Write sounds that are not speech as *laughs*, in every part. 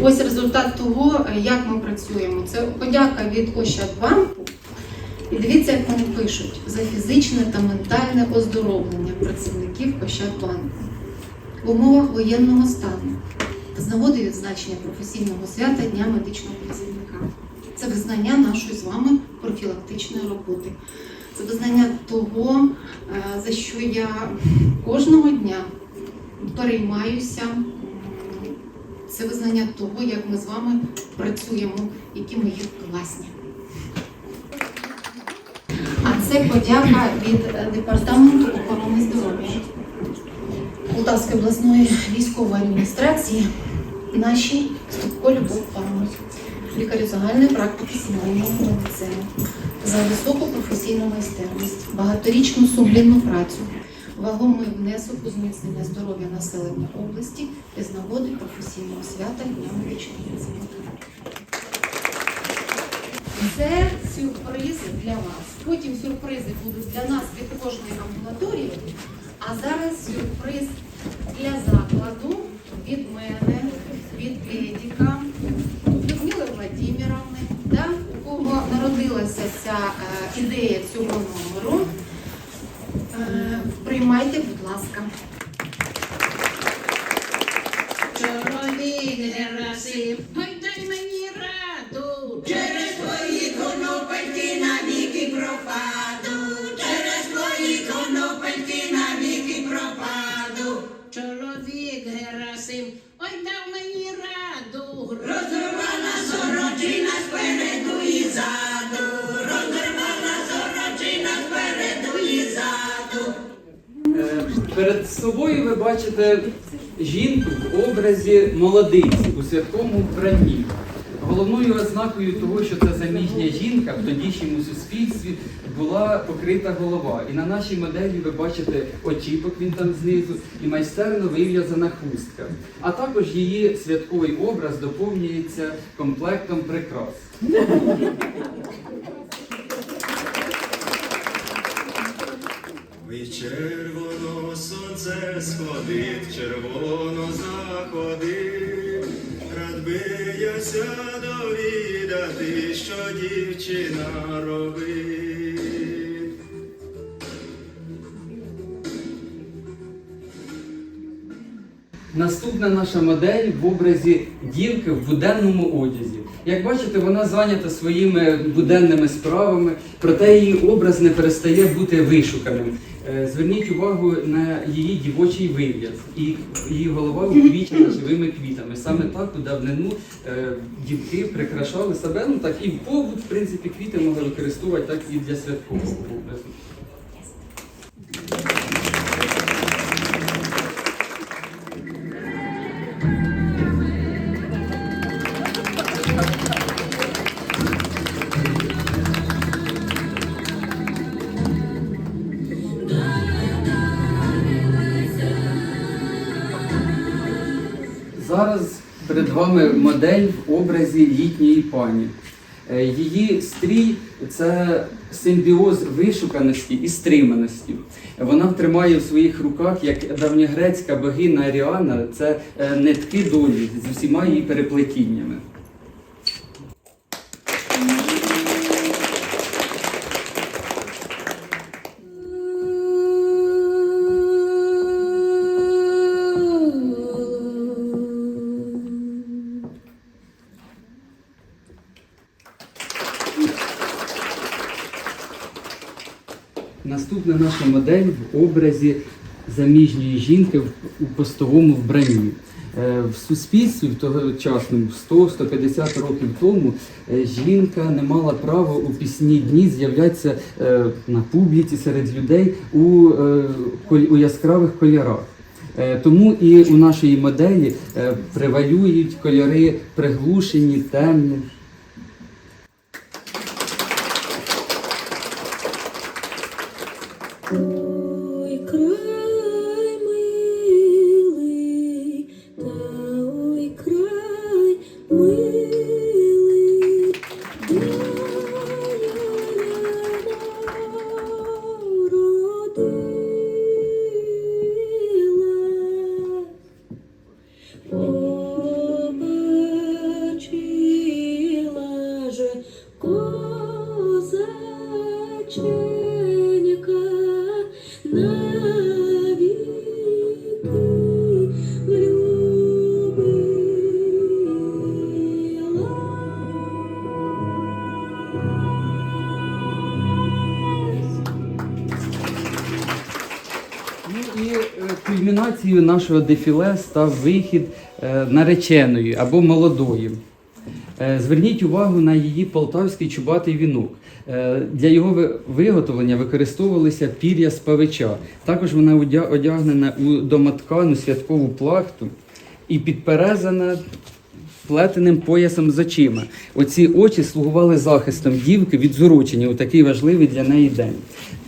Ось результат того, як ми працюємо. Це подяка від Ощадбанку. І дивіться, як вони пишуть за фізичне та ментальне оздоровлення працівників Ощадбанку в умовах воєнного стану та з нагоди відзначення професійного свята Дня медичного працівника. Це визнання нашої з вами профілактичної роботи. Це визнання того, е, за що я кожного дня переймаюся. Це визнання того, як ми з вами працюємо, які ми є класні. А це подяка від е, департаменту охорони здоров'я Полтавської обласної військової адміністрації нашій Ступко Любов Павловні, лікарю загальної практики сімейної медицини, за високу професійну майстерність, багаторічну сумлінну працю, вагомий внесок у зміцнення здоров'я населення області і з нагоди професійного свята Дня медичного. Це сюрпризи для вас. Потім сюрпризи будуть для нас від кожної амбулаторії. А зараз сюрприз для закладу від мене, від Едіка, Людмили Владимировни, да, у кого народилася ця е, ідея цього номеру. Е, приймайте, будь ласка. Собою ви бачите жінку в образі молодиці у святому вбранні. Головною ознакою того, що це заміжня жінка в тодішньому суспільстві була покрита голова. І на нашій моделі ви бачите очіпок, він там знизу, і майстерно вив'язана хустка. А також її святковий образ доповнюється комплектом прикрас. Вечер сонце сходить, червоно заходить, рад би яся довідати, що дівчина робить. Наступна наша модель в образі дівки в буденному одязі. Як бачите, вона зайнята своїми буденними справами, проте її образ не перестає бути вишуканим. Е, Зверніть увагу на її дівочий вив'яз, і її голова увічена живими квітами. Саме так у давнину е, дівки прикрашали себе. Ну так і в побут, в принципі, квіти могли використовувати так і для святкового модель в образі літньої пані. Е, Її стрій це симбіоз вишуканості і стриманості. Вона тримає в своїх руках, як давньогрецька богиня Аріана, це е, нитки долі з усіма її переплетіннями. Наступна наша модель в образі заміжньої жінки у постовому вбранні. Е, В суспільстві в тогочасному 100-150 років тому е, жінка не мала права у пісні дні з'являтися е, на публіці серед людей у, у яскравих кольорах. Тому і у нашій моделі превалюють кольори приглушені, темні. Ну е, кульмінацією нашого дефіле став вихід е, нареченої або молодої. Е, зверніть увагу на її полтавський чубатий вінок. Е, Для його виготовлення використовувалися пір'я з павича. Також вона одягнена у домоткану святкову плахту і підперезана плетеним поясом з очима. Оці очі слугували захистом дівки від зурочення у такий важливий для неї день.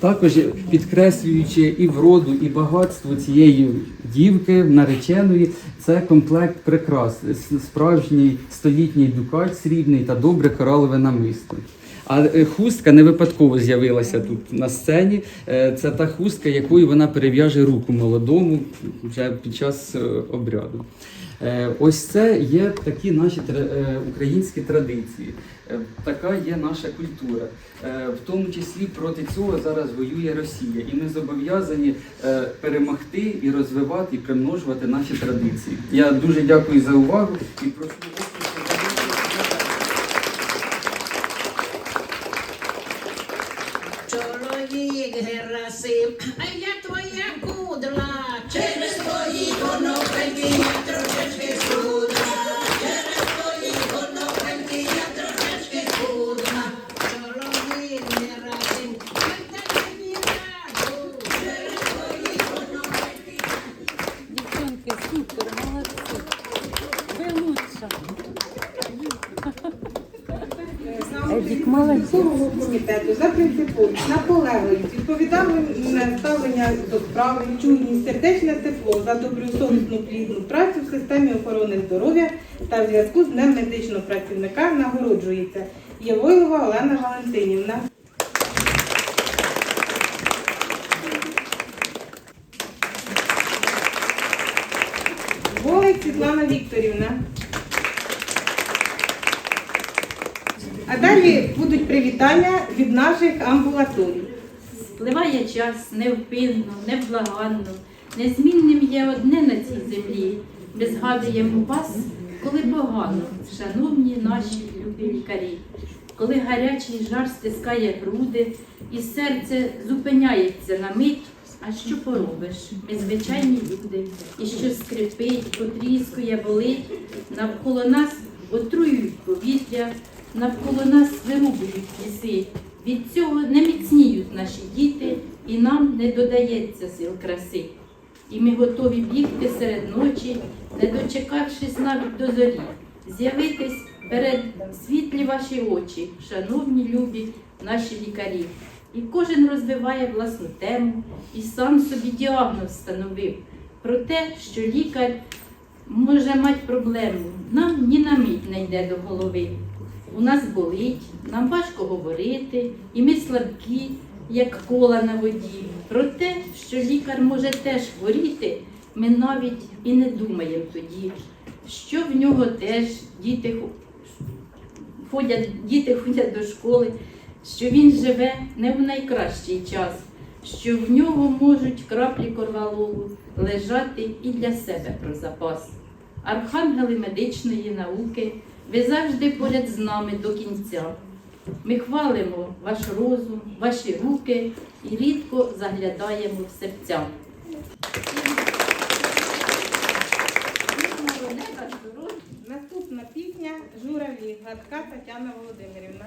Також підкреслюючи і вроду, і багатство цієї дівки, нареченої, це комплект прикрас, справжній столітній дукат срібний та добре коралове намисто. А е, хустка не випадково з'явилася тут на сцені. Е, Це та хустка, якою вона перев'яже руку молодому вже під час е, обряду. Ось це є такі наші українські традиції. Така є наша культура. В тому числі проти цього зараз воює Росія, і ми зобов'язані перемогти і розвивати і примножувати наші традиції. Я дуже дякую за увагу і прошу. Чоловік Герасим, а я твоя кудла. Відповідальне до справи, чуйність, сердечне тепло за добросовісну плідну працю в системі охорони здоров'я та в зв'язку з Днем медичного працівника нагороджується Євойлова Олена Валентинівна. Волик Світлана Вікторівна. А далі будуть привітання від наших амбулаторій. Спливає час невпинно, невблаганно, незмінним є одне на цій землі. Ми згадуємо вас, коли погано, шановні наші любі лікарі, коли гарячий жар стискає груди, і серце зупиняється на мить. А що поробиш? Ми звичайні люди, і що скрипить, потріскує, болить, навколо нас отруюють повітря, навколо нас вирубують ліси. Від цього не міцніють наші діти, і нам не додається сил краси. І ми готові бігти серед ночі, не дочекавшись навіть до зорі, з'явитись перед світлі ваші очі, шановні любі наші лікарі. І кожен розвиває власну тему і сам собі діагноз встановив про те, що лікар може мати проблему. Нам ні на мить не йде до голови. У нас болить, нам важко говорити, і ми слабкі, як кола на воді. Про те, що лікар може теж хворіти, ми навіть і не думаємо тоді, що в нього теж діти ходять, діти ходять до школи, що він живе не в найкращий час, що в нього можуть краплі корвалолу лежати і для себе про запас. Архангели медичної науки, ви завжди поряд з нами до кінця. Ми хвалимо ваш розум, ваші руки і рідко заглядаємо в серця. Наступна пісня Журавлі, Гладка Тетяна Володимирівна.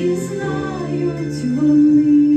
і знають вони.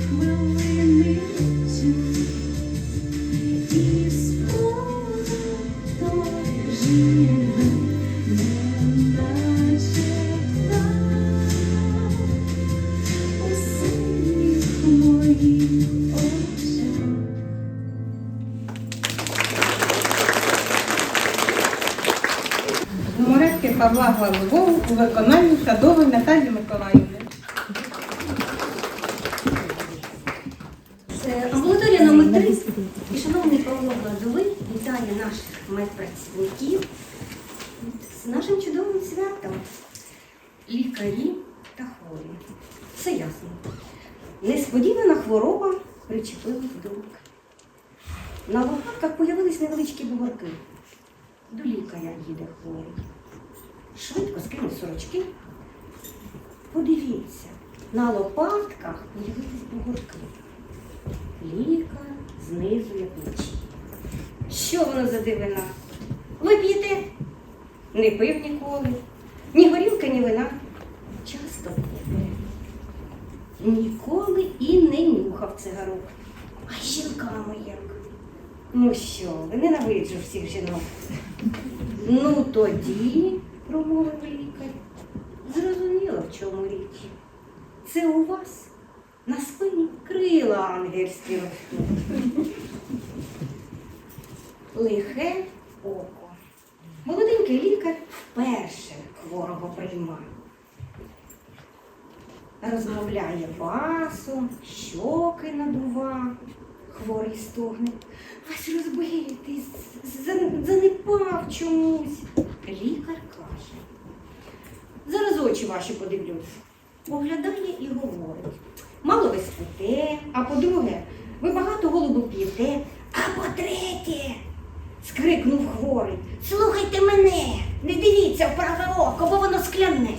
Зупиняється в амбулаторія номер 3 і шановний Павло Гладовий вітає наших медпрацівників з нашим чудовим святом. Лікарі та хворі. Все ясно. Несподівана хвороба причепилась до рук. На лопатках появились невеличкі бугорки. До лікаря їде хворий. Швидко скинув сорочки. Подивіться, на лопатках появились бугорки. Лікар знизує плечі. Що воно за дивина? Ви п'єте? Не пив ніколи. Ні горілки, ні вина. Часто п'єте. Ніколи і не нюхав цигарок. А жінками як? Ну що, ви ненавиджу всіх жінок. Ну тоді, промовив лікар, зрозуміло, в чому річ. Це у вас на спині крила ангельські. Лихе око. Молоденький лікар вперше хворого приймає. Розмовляє басом, щоки надува, хворий стогне. Аж розбитий, занепав чомусь. Лікар каже. Зараз очі ваші подивлюсь. Поглядає і говорить. Мало ви спите, а по-друге, ви багато голубу п'єте, а по-третє, скрикнув хворий. Слухайте мене, не дивіться в праве око, бо воно скляне.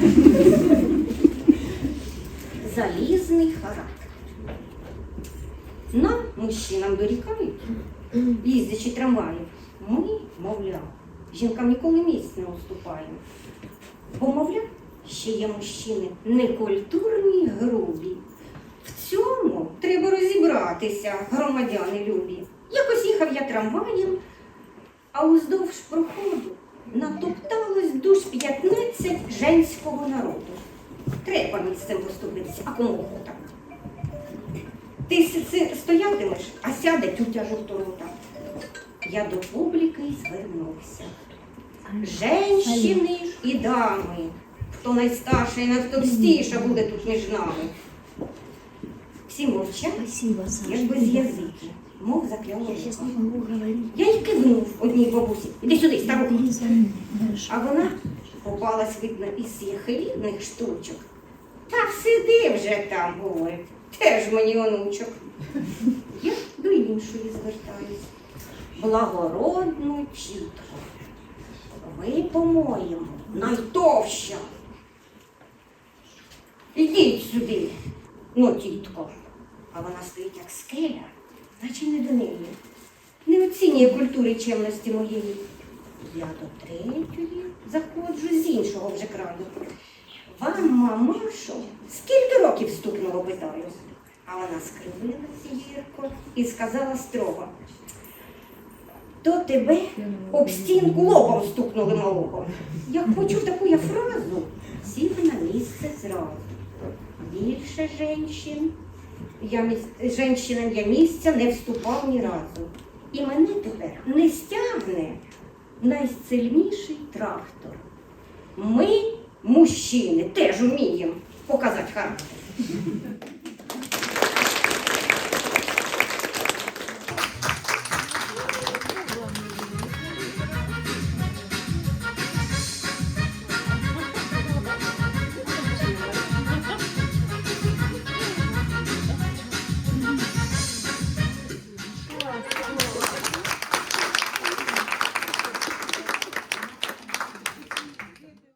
*laughs* Залізний характер. Нам, мужчинам, дорікають, їздячи трамваєм. Ми, мовляв, жінкам ніколи місць не уступаємо. Бо, мовляв, ще є мужчини некультурні, грубі. В цьому треба розібратися, громадяни любі. Якось їхав я трамваєм, а уздовж проходу натопталось душ 15 женського народу. Треба місцем поступитися, а кому охота? Ти стоятимеш, а сяде тютя жовторота. Я до публіки звернувся. Женщини і дами, хто найстарша і найтовстіша буде тут між нами. Всі мовчать, як без язики, мов закляла. Я й кивнув одній бабусі. Іди сюди, старуха. А вона попалась, видно, із яхелідних штучок. Та сиди вже там, говорить, теж мені онучок. Я до іншої звертаюсь. Благородну чітко. Ви, по-моєму, найтовща. Ідіть сюди. Ну, тітко. А вона стоїть як скеля, наче не до неї. Не оцінює культури чемності моєї. Я до третьої заходжу з іншого вже краю. Вам, мамашо, скільки років стукнуло, питаю. А вона скривилась гірко і сказала строго. То тебе об стінку лобом стукнули малого. Я хочу таку я фразу. Сів на місце зразу. Більше женщин. Я женщинам я місця не вступав ні разу. І мене тепер не стягне найсильніший трактор. Ми, мужчини, теж вміємо показати характер.